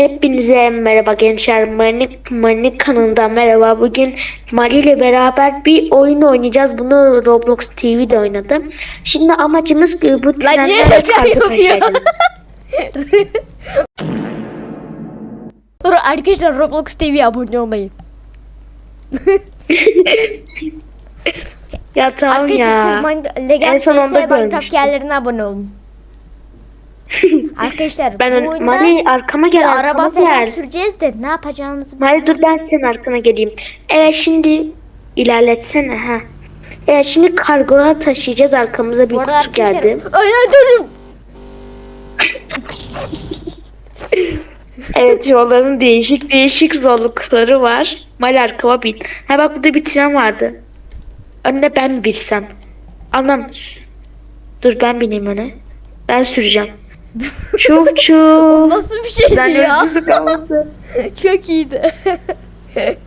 Hepinize merhaba gençler. Manik Manik kanalından merhaba. Bugün Mali ile beraber bir oyun oynayacağız. Bunu Roblox TV'de oynadım. Şimdi amacımız bu trenlerle karşıya Dur arkadaşlar Roblox TV'ye abone olmayı. Ya tamam Arkadaşlar siz ya. Minecraft, En Legend son vs onda Minecraft yerlerine abone olun. Arkadaşlar Ben bu oyunda Mali arkama bir gel. araba Arkama falan gel. süreceğiz de ne yapacağımızı Mali dur ben senin arkana geleyim. Evet şimdi ilerletsene ha. Evet şimdi kargolar taşıyacağız arkamıza bir kutu arkadaşlar... geldi. Ay dur. Evet yolların değişik değişik zorlukları var. Mal arkama bin. Ha bak burada bir tren vardı. Önüne ben mi bilsem? Anam. Dur ben bineyim öne. Ben süreceğim. Çuf çuf. Nasıl bir şeydi Ben ya? Çok iyiydi.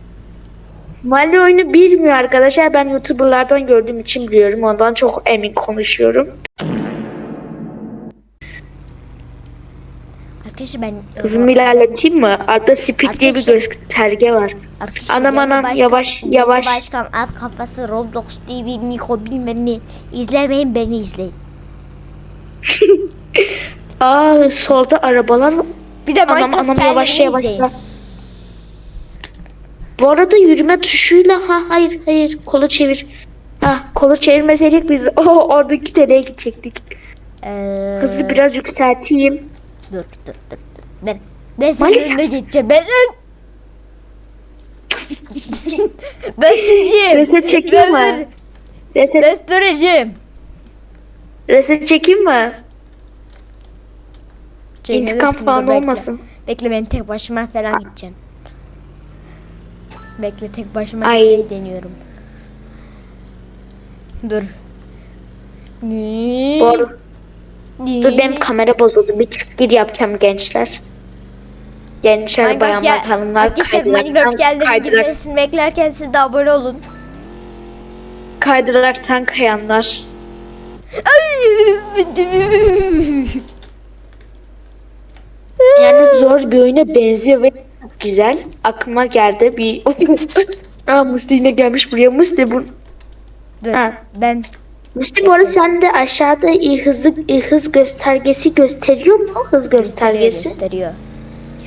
Mali oyunu bilmiyor arkadaşlar. Ben youtuberlardan gördüğüm için biliyorum. Ondan çok emin konuşuyorum. Arkadaşlar ben Hızımı ilerleteyim mi? Arada speed diye bir gösterge var. Arkadaşlar, Anam, anam, Başkan- yavaş, yavaş. Başkan at kafası Roblox TV Niko bilmem ne. İzlemeyin beni izleyin. Aa solda arabalar Bir de Anam Minecraft anam yerlerini yavaş. yavaş. Bu arada yürüme tuşuyla ha hayır hayır kolu çevir. Ha kolu çevirmeseydik biz o oradaki dereye gidecektik. Ee, Hızı biraz yükselteyim. Dur dur dur. dur. Ben ben senin önüne geçeceğim. Ben süreceğim. Reset çekeyim mi? Reset, Ben süreceğim. reset çekeyim mi? İntikam Çekebilirsin, falan dur, bekle. olmasın. Bekle ben tek başıma falan gideceğim. Bekle tek başıma Ay. gitmeyi deniyorum. Dur. Bu arada, dur benim kamera bozuldu. Bir bir yapacağım gençler. Gençler Minecraft bayanlar gel. hanımlar Arkadaşlar Minecraft kaydırak, girmesini beklerken siz de abone olun. kaydıraktan kayanlar. Oyuna benziyor ve çok güzel. Aklıma geldi bir Aa Musti yine gelmiş buraya. Musti bu Dur. Ha. Ben Musti bu arada sen de aşağıda iyi hızlı iyi hız göstergesi gösteriyor mu? Hız göstergesi. gösteriyor.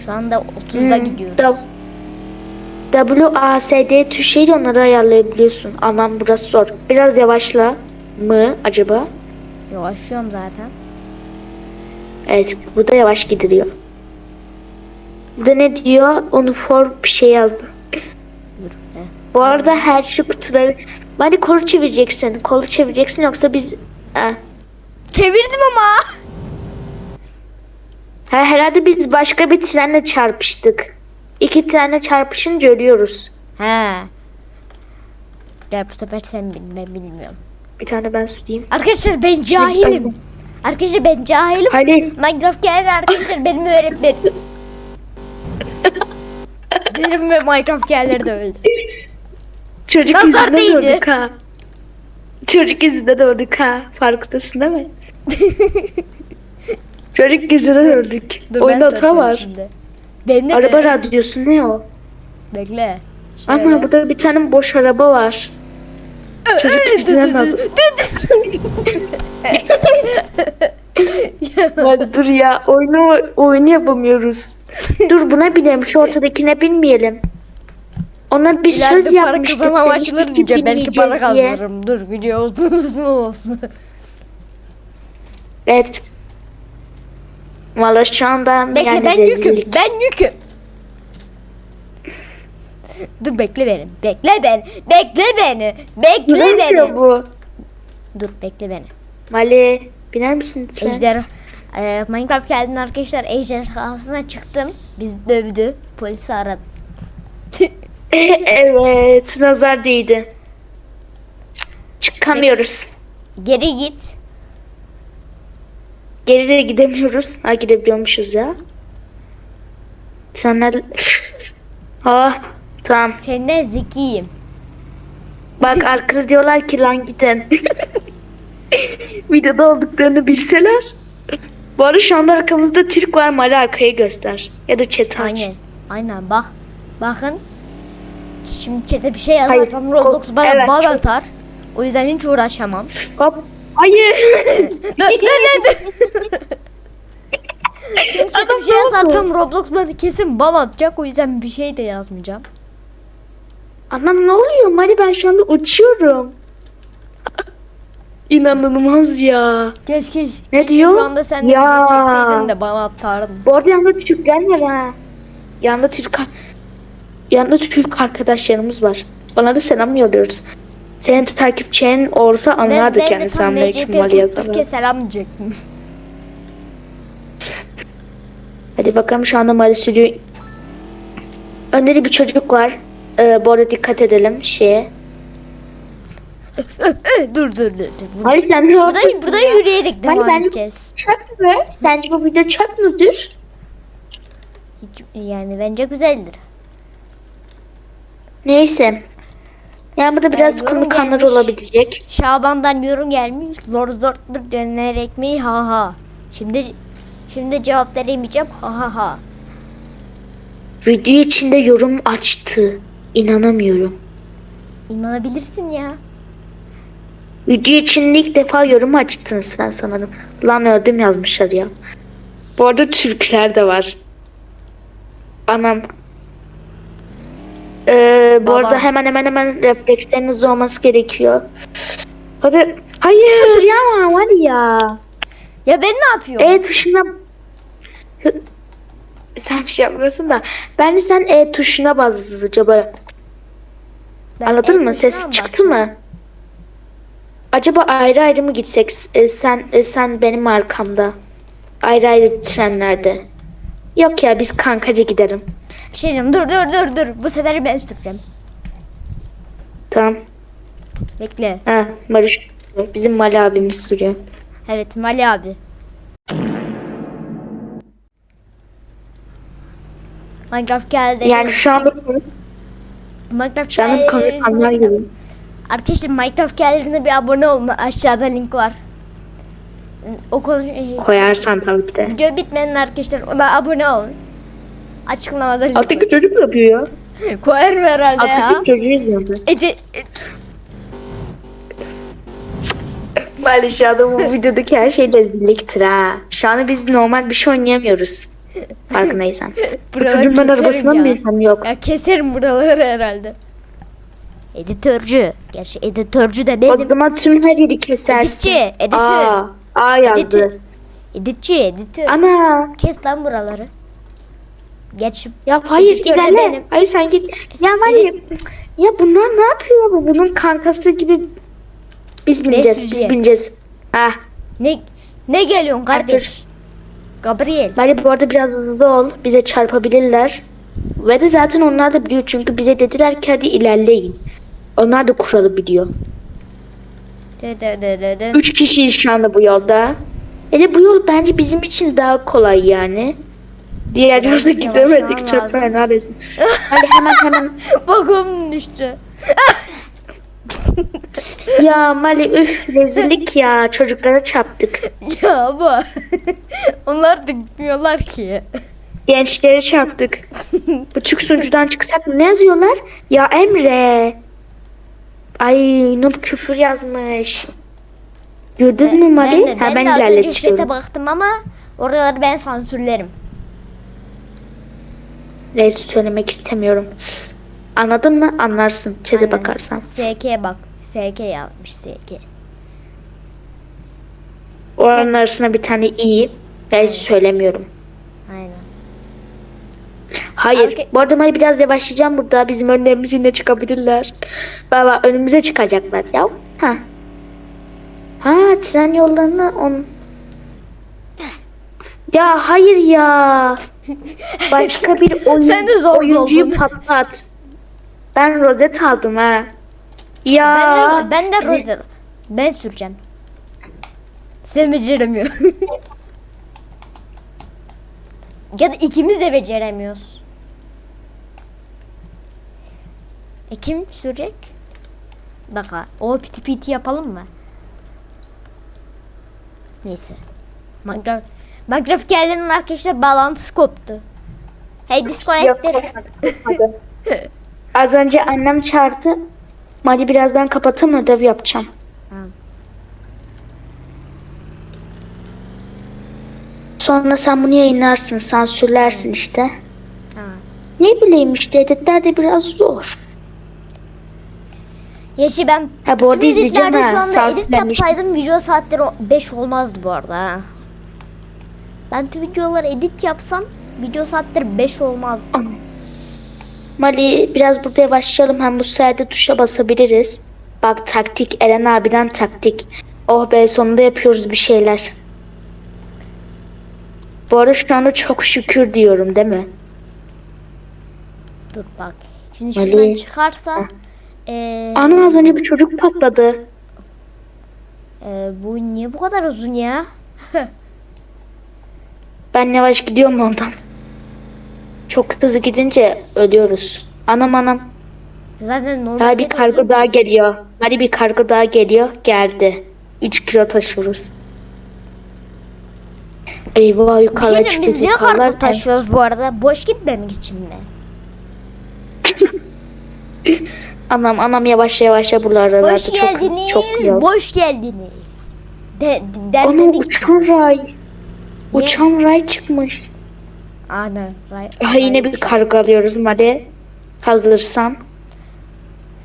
Şu anda 30'da Hmm, gidiyoruz. da- WASD tuşuyla onları ayarlayabiliyorsun. Anam burası zor. Biraz yavaşla mı acaba? Yavaşlıyorum zaten. Evet burada yavaş gidiliyor. Burada ne diyor? Uniform bir şey yazdı. Dur. Bu arada her şu kutuları... Hadi kolu çevireceksin. Kolu çevireceksin yoksa biz... Ha. Çevirdim ama. Ha, herhalde biz başka bir trenle çarpıştık. İki trenle çarpışınca ölüyoruz. He. Gel bu sefer sen bin ben bilmiyorum. Bir tane ben süreyim. Arkadaşlar ben cahilim. Arkadaşlar ben cahilim. Halil Minecraft geldi arkadaşlar benim öğretmenim. Dedim ve Minecraft gelleri de öldü. çocuk Nazar yüzünden değdi. öldük ha. Çocuk yüzünden öldük ha. Farkındasın değil mi? Çocuk yüzünden öldük. Dur, Oyunda ben hata var. Şimdi. Ben de Araba radyosu ne o? Bekle. Şöyle. burada bir tane boş araba var. Çocuk öldü. Hadi dur ya oyunu oyunu yapamıyoruz. Dur buna binelim şu ortadakine binmeyelim. Ona bir söz İleride para yapmıştık. demiştik ki diyeceğim. Belki para binmeyeceğiz diye. kazanırım. Dur video uzun olsun. Evet. Valla şu anda Bekle yani ben yüküm. rezillik. Ben yüküm. Dur bekle beni. Bekle beni. Bekle beni. Bekle Ne yapıyor beni. bu? Dur bekle beni. Mali biner misin lütfen? Ejder e, Minecraft geldiğinde arkadaşlar ejderhasına çıktım. Biz dövdü. Polisi aradı. evet nazar değdi. Çıkamıyoruz. Geri git. Geri de gidemiyoruz. Ha gidebiliyormuşuz ya. Sen nerede? Ha tamam. Senden zekiyim. Bak arkada diyorlar ki lan gidin. Videoda olduklarını bilseler. Bu arada şu anda arkamızda Türk var. Mali arkayı göster. Ya da chat aç. Aynen. Aynen bak. Bakın. Şimdi chat'e bir şey yazarsam Roblox bana evet, çok- atar. O yüzden hiç uğraşamam. Hop. Hayır. dur dur dur. Şimdi chat'e bir şey yazarsam Roblox bana kesin bal atacak. O yüzden bir şey de yazmayacağım. Anam ne oluyor Mali ben şu anda uçuyorum. İnanılmaz ya. Keşke, Ne keşke diyor? şu anda sen de Ya. çekseydin de bana atardın. Bu arada yanında Türkler var ha. Yanında Türk yanında Türk arkadaşlarımız var. Bana da selam yolluyoruz. Senin takipçinin olsa anlardı ben de kendisi tam Amerikan MCP Mali Türkiye yazarı. selam diyecektim. Hadi bakalım şu anda Mali sürüyor. Önde de bir çocuk var. Ee, bu arada dikkat edelim şeye. Dur dur dur. dur. Mali sen ne burada, yapıyorsun burada ya? yürüyerek devam ben- edeceğiz. Çöp mü? Sence bu video çöp müdür? Hiç, yani bence güzeldir. Neyse. Yani burada biraz yorum komik anlar gelmiş. olabilecek. Şaban'dan yorum gelmiş. Zor zordur döner ekmeği ha ha. Şimdi şimdi cevap veremeyeceğim ha ha ha. Video içinde yorum açtı. İnanamıyorum. İnanabilirsin ya. Video içinde ilk defa yorum açtın sen sanırım. Lan öldüm yazmışlar ya. Bu arada Türkler de var. Anam. Ee, bu Baba. arada hemen hemen hemen refleksleriniz olması gerekiyor. Hadi. Hayır ya var ya. Ya ben ne yapıyorum? E tuşuna sen bir şey yapmıyorsun da ben de sen E tuşuna bas acaba Ben anladın el mı ses çıktı basıyorum? mı acaba ayrı ayrı mı gitsek E, sen e, sen benim arkamda ayrı ayrı trenlerde yok ya biz kankaca giderim Bir şey diyeceğim. Dur dur dur dur. Bu sefer ben süreceğim. tamam Bekle. ha Barış bizim Mali abimiz sürüyor Evet Mali abi. Minecraft geldi. yani şu anda Minecraft şu anda komik anlar gibi Arkadaşlar Minecraft geldiğinde bir abone olun. Aşağıda link var. O konu koyarsan tabii ki de video bitmeden arkadaşlar ona abone olun. Açıklamada link. Alttaki çocuk ne yapıyor ya? Koyarım herhalde ya. Alttaki çocuğu izliyorum ben. Ece, Maalesef adam bu videodaki her şey rezilliktir ha. Şu anda biz normal bir şey oynayamıyoruz. Farkındaysan. Çocuğun ben arabasına mı binsem yok. Ya keserim buraları herhalde. Editörcü. Gerçi editörcü de O benim. zaman tüm her yeri kesersin. Editçi, editör. Aa, A yazdı. Editör. Editçi, editör. Ana. Kes lan buraları. Geç. Ya hayır ilerle. benim. Hayır sen git. Ya var ya. Bunlar ne yapıyor bu? Bunun kankası gibi. Biz bineceğiz. Biz bineceğiz. Ah. Ne ne geliyorsun kardeş? Gabriel. Bari bu arada biraz hızlı ol. Bize çarpabilirler. Ve de zaten onlar da biliyor. Çünkü bize dediler ki hadi ilerleyin. Onlar da kuralı biliyor. De de de de de. Üç kişiyiz şu anda bu yolda. E de bu yol bence bizim için daha kolay yani. Diğer yolda gidemedik. Çok lazım. resim. Hadi hemen hemen. Vagonum düştü. Ya Mali üf rezillik ya. Çocuklara çarptık. ya ama onlar da gitmiyorlar ki. Gençlere çarptık. Bu Türk sunucudan çıksak? Ne yazıyorlar? Ya Emre. Ay Noob küfür yazmış. Gördün mü Mali? Ben de, ha, ben ben de az önce chat'e baktım ama oraları ben sansürlerim. Neyse söylemek istemiyorum. Anladın mı? Anlarsın. Çete Aynen. bakarsan. SK bak. SK yazmış SK. Oranın arasında bir tane iyi. Neyse söylemiyorum. Hayır. Arka- Bu arada biraz yavaşlayacağım burada. Bizim önlerimiz yine çıkabilirler. Baba önümüze çıkacaklar ya. Ha. Ha tren yollarına on. Ya hayır ya. Başka bir oyun, Sen de zor oyuncuyu oldun. patlat. Ben rozet aldım ha. Ya. Ben de, ben de Rosel. Ben süreceğim. Sen beceremiyor. ya da ikimiz de beceremiyoruz. E kim sürecek? Baka. O piti piti yapalım mı? Neyse. Minecraft, Minecraft geldiğinin arkadaşlar bağlantısı koptu. Hey disconnected. Az önce annem çağırdı. Mali birazdan kapatın ödev yapacağım. Tamam. Sonra sen bunu yayınlarsın, sansürlersin işte. Tamam. Ne bileyim işte editler de biraz zor. Yeşil ben Ha, bu arada tüm editlerde şu anda edit yapsaydım video saatleri 5 olmazdı bu arada ha. Ben tüm videoları edit yapsam video saatleri 5 olmaz. Mali biraz burada yavaşlayalım. Hem bu sayede tuşa basabiliriz. Bak taktik Eren abiden taktik. Oh be sonunda yapıyoruz bir şeyler. Bu arada şu anda çok şükür diyorum değil mi? Dur bak. Şimdi Ali. şuradan çıkarsa eee Ana az önce bir çocuk patladı. eee, bu niye bu kadar uzun ya? Ben yavaş gidiyorum ondan. Çok hızlı gidince ölüyoruz. Anam anam. Zaten Daha normalde bir kargo uzun. daha geliyor. Hadi bir kargo daha geliyor. Geldi. 3 kilo taşıyoruz. Eyvah Bir yukarıya şey çıktık. biz niye kargo taşıyoruz bu arada? Boş gitmemek için mi? Anam anam yavaş yavaş ya buralarda Boş çok, geldiniz. çok yol. boş geldiniz. De, de, Ana uçan ray. Uçan ray çıkmış. Aynen. Ray, Aha yine bir kargo alıyoruz hadi. Hazırsan.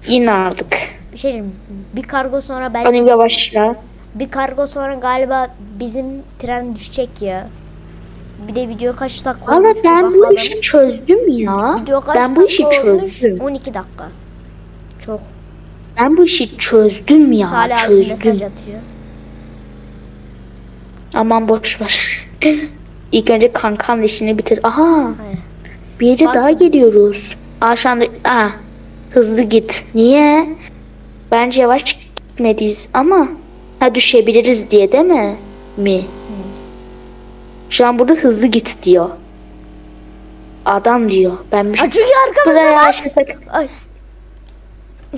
Yine aldık. Bir şey diyeyim. Bir kargo sonra belki Hani yavaşla. bir kargo sonra galiba bizim tren düşecek ya. Bir de video kaç dakika olmuş bir ben bu bakalım. işi çözdüm ya. Video kaç Ben bu işi olmuş? çözdüm. 12 dakika. Çok. Ben bu işi çözdüm ya. Salih abi mesaj çözdüm. atıyor. Aman boş ver. İlk önce kankan işini bitir. Aha Aynen. bir yere Bak- daha geliyoruz. Aa şu anda aa, hızlı git. Niye? Bence yavaş gitmeliyiz ama ha düşebiliriz diye değil mi? Mi? Şu an burada hızlı git diyor. Adam diyor. Ben bir çünkü arkamızda Ay.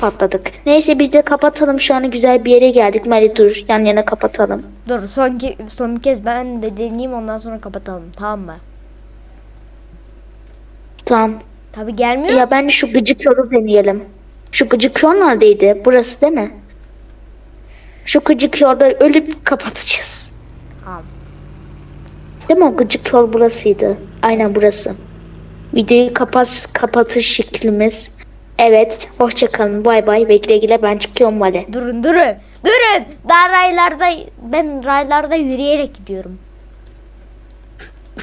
Patladık. Neyse biz de kapatalım. Şu an güzel bir yere geldik. Mali dur yan yana kapatalım. Dur son, ke- son bir kez ben de deneyeyim ondan sonra kapatalım tamam mı? Tamam. Tabi gelmiyor. Ya bence şu gıcık yolu deneyelim. Şu gıcık yol neredeydi? Burası değil mi? Şu gıcık yolda ölüp kapatacağız. Tamam. Değil mi o gıcık yol burasıydı? Aynen burası. Videoyu kapat kapatış şeklimiz. Evet. Hoşçakalın. Bay bay. Ve güle güle ben çıkıyorum Mali. Durun durun. Durun. Daha raylarda ben raylarda yürüyerek gidiyorum.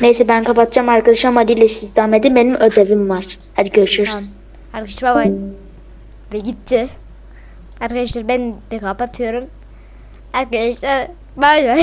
Neyse ben kapatacağım arkadaşım. Mali ile siz devam edin. Benim ödevim var. Hadi görüşürüz. Tamam. Arkadaşlar bay bay. Ve gitti. Arkadaşlar ben de kapatıyorum. Arkadaşlar bay bay.